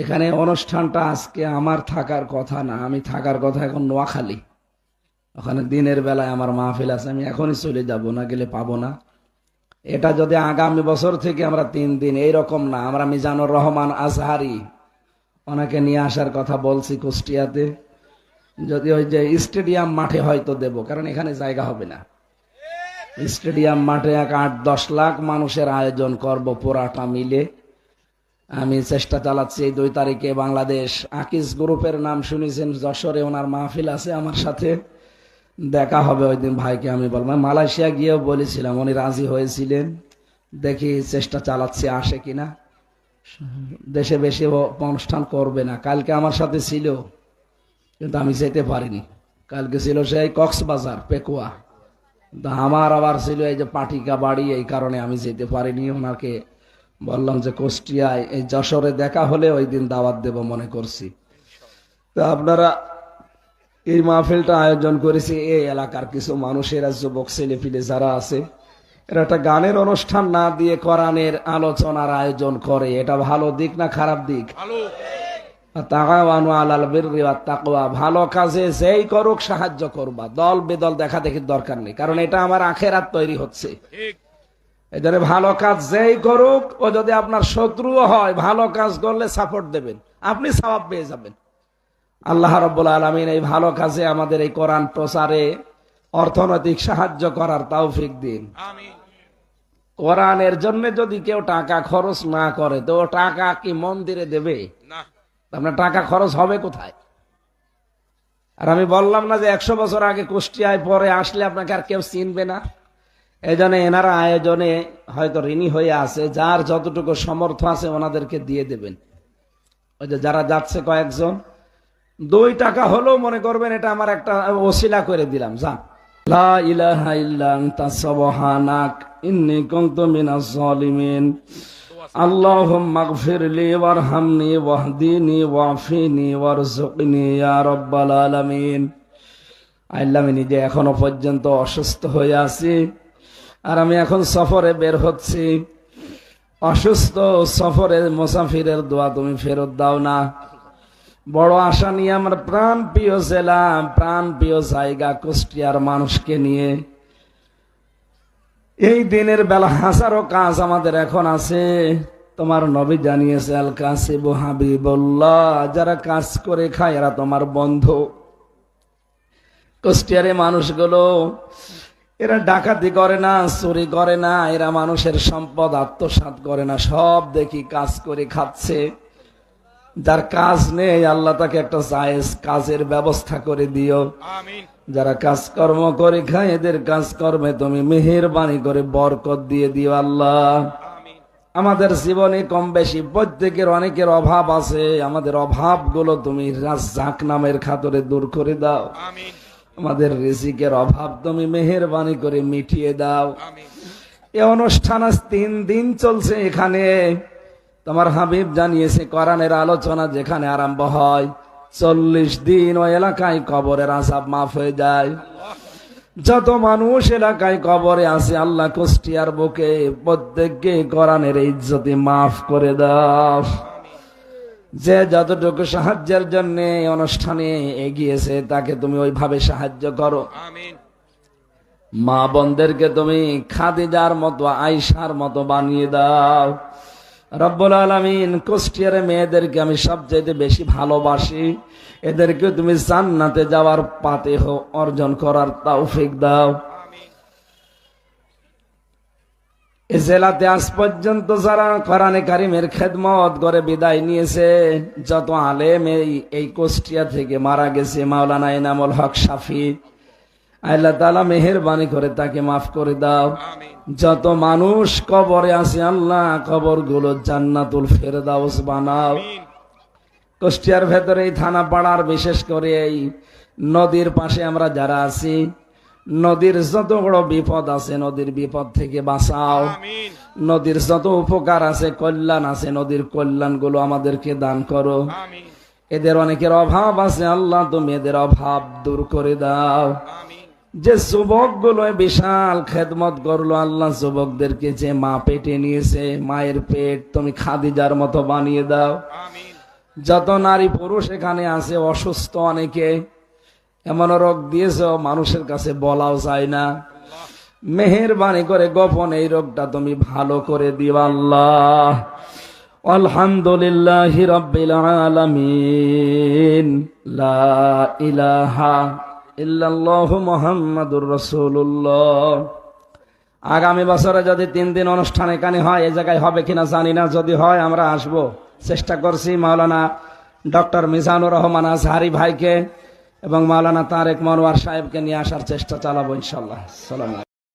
এখানে অনুষ্ঠানটা আজকে আমার থাকার কথা না, আমি থাকার কথা এখন নোয়াখালী। ওখানে দিনের বেলায় আমার মাহফিল আছে, আমি এখনই চলে যাব, না গেলে পাবো না। এটা যদি আগামী বছর থেকে আমরা তিন দিন এইরকম না, আমরা মিজানুর রহমান আজহারি, ওনাকে নিয়ে আসার কথা বলছি কুষ্টিয়াতে। যদি ওই যে স্টেডিয়াম মাঠে হয়তো দেব, কারণ এখানে জায়গা হবে না। স্টেডিয়াম মাঠে এক আট দশ লাখ মানুষের আয়োজন করব পুরাটা মিলে। আমি চেষ্টা চালাচ্ছি দুই তারিখে বাংলাদেশ আকিস গ্রুপের নাম শুনেছেন যশোরে ওনার মাহফিল আছে আমার সাথে। দেখা হবে ওই দিন ভাইকে আমি বললাম মালয়েশিয়া গিয়েও বলেছিলাম, উনি রাজি হয়েছিলেন। দেখি চেষ্টা চালাচ্ছি, আসে কিনা। দেশে বেশি অনুষ্ঠান করবে না। কালকে আমার সাথে ছিল, কিন্তু আমি যেতে পারিনি। কালকে ছিল সেই কক্সবাজার, পেকুয়া। আমার আবার ছিল এই যে পাটিকা বাড়ি, এই কারণে আমি যেতে পারিনি। ওনাকে বললাম যে কুষ্টিয়ায় এই যশোরে দেখা হলে ওই দিন দাওয়াত দেব মনে করছি। তো আপনারা এই মাহফিলটা আয়োজন করেছে এই এলাকার কিছু মানুষেরা যুবক ছেলে ফিলে যারা আছে এরা একটা গানের অনুষ্ঠান না দিয়ে কোরআনের আলোচনার আয়োজন করে। এটা ভালো দিক না খারাপ দিক? ভালো। কাজে যেই করুক সাহায্য করবা। দল বেদল দেখা দেখির দরকার নেই কারণ এটা আমার আখেরাত তৈরি হচ্ছে। এই জন্য ভালো কাজ যেই করুক ও যদি আপনার শত্রুও হয় ভালো কাজ করলে সাপোর্ট দেবেন। আপনি সওয়াব পেয়ে যাবেন। আল্লাহ রব্বুল আলমিন এই ভালো কাজে আমাদের এই কোরআন প্রচারে অর্থনৈতিক সাহায্য করার তৌফিক দিন। কোরআনের জন্য যদি কেউ টাকা খরচ না করে তো টাকা কি মন্দিরে দেবে? আপনার টাকা খরচ হবে কোথায়? আর আমি বললাম না যে একশো বছর আগে কুষ্টিয়ায় পরে আসলে আপনাকে আর কেউ চিনবে না? এই জন্য এনারা আয়োজনে হয়তো ঋণী হয়ে আছে, যার যতটুকু সমর্থ আছে ওনাদেরকে দিয়ে দেবেন। ওই যে যারা যাচ্ছে কয়েকজন, দুই টাকা হলেও মনে করবেন এটা আমার একটা ওসিলা করে দিলাম যা ওয়ারহামনি ওয়াহদিনি আলামিন। আল্লাহ নিজে এখনও পর্যন্ত অসুস্থ হয়ে আছি। আর আমি এখন সফরে বের হচ্ছি। অসুস্থ সফরে মুসাফিরের দোয়া তুমি ফেরত দাও না। বড় আশা নিয়ে আমার প্রাণ প্রিয় জেলা, প্রাণ প্রিয় জায়গা কুষ্টিয়ার মানুষকে নিয়ে। এই দিনের বেলা হাজারো কাজ আমাদের এখন আছে। তোমার নবী জানিয়েছে, আল কাসিব হাবিবুল্লাহ, যারা কাজ করে খায় এরা তোমার বন্ধু। কুষ্টিয়ারে মানুষগুলো এরা ডাকাতি করে না চুরি করে না এরা মানুষের সম্পদ আত্মসাৎ করে না সব দেখি কাজ করে খাচ্ছে। যার কাজ নেই আল্লাহ তাকে একটা জায়েজ কাজের ব্যবস্থা করে দিও। যারা কাজকর্ম করে খায় এদের কাজকর্মে তুমি মেহেরবানি করে বরকত দিয়ে দিও আল্লাহ। আমাদের জীবনে কম বেশি প্রত্যেকের অনেকের অভাব আছে। আমাদের অভাবগুলো তুমি রাজ্জাক নামের খাতরে দূর করে দাও। আমিন। আমাদের রিজিকের অভাব তুমি মেহেরবানি করে মিটিয়ে দাও। এ অনুষ্ঠান আজ তিন দিন চলছে এখানে। তোমার হাবিব জানিয়েছে, কোরআনের আলোচনা যেখানে আরম্ভ হয়, চল্লিশ দিন ওই এলাকায় কবরের আসাব মাফ হয়ে যায়। যত মানুষ এলাকায় কবরে আছে, আল্লাহ কুষ্টিয়ার বুকে প্রত্যেককে কোরআনের ইজ্জতি মাফ করে দাও। যে যতটুকু সাহায্যের জন্য অনুষ্ঠানে এগিয়েছে তাকে তুমি ওইভাবে সাহায্য করো। মা বোনদেরকে তুমি খাদিজার মতো আয়সার মতো বানিয়ে দাও। রব্বুল আলমিন কুষ্টিয়ার মেয়েদেরকে আমি সবচাইতে বেশি ভালোবাসি। এদেরকে তুমি জান্নাতে যাওয়ার পাতে অর্জন করার তৌফিক দাও। আমিন এ জেলাতে আজ পর্যন্ত যারা কোরআনে কারিমের খেদমত করে বিদায় নিয়েছে যত আলেম এই এই কুষ্টিয়া থেকে মারা গেছে মাওলানা এনামুল হক সাফি আল্লাহ তালা মেহেরবানি করে তাকে মাফ করে দাও। যত মানুষ কবরে আছে আল্লাহ কবরগুলো জান্নাতুল ফেরদাউস বানাও। আমিন। কুষ্টিয়ার ভেতরে এই থানা পাড়ার বিশেষ করে এই নদীর পাশে আমরা যারা আছি নদীর যত বড় বিপদ আছে নদীর বিপদ থেকে বাঁচাও। নদীর যত উপকার আছে কল্যাণ আছে নদীর কল্যাণগুলো আমাদেরকে দান করো। এদের অনেকের অভাব আছে আল্লাহ তুমি এদের অভাব দূর করে দাও। যে যুবকগুলো বিশাল খেদমত করল আল্লাহ যুবকদেরকে যে মা পেটে নিয়েছে মায়ের পেট তুমি খাদিজার মতো বানিয়ে দাও। যত নারী পুরুষ এখানে আছে অসুস্থ অনেকে এমন রোগ দিয়েছ, মানুষের কাছে বলাও যায় না। মেহেরবানি করে গোপন এই রোগটা তুমি ভালো করে দিও আল্লাহ। আলহামদুলিল্লাহ রব্বিল আলামিন। লা ইলাহা ইল্লাল্লাহু মুহাম্মাদুর রাসূলুল্লাহ। আগামী বছরে যদি তিন দিন অনুষ্ঠান এখানে হয় এই জায়গায় হবে কিনা জানি না। যদি হয়, আমরা আসব। চেষ্টা করছি মাওলানা ডক্টর মিজানুর রহমান আজহারি ভাইকে এবং মাওলানা তারেক মনোয়ার সাহেবকে নিয়ে আসার চেষ্টা চালাবো ইনশাল্লাহ সালাম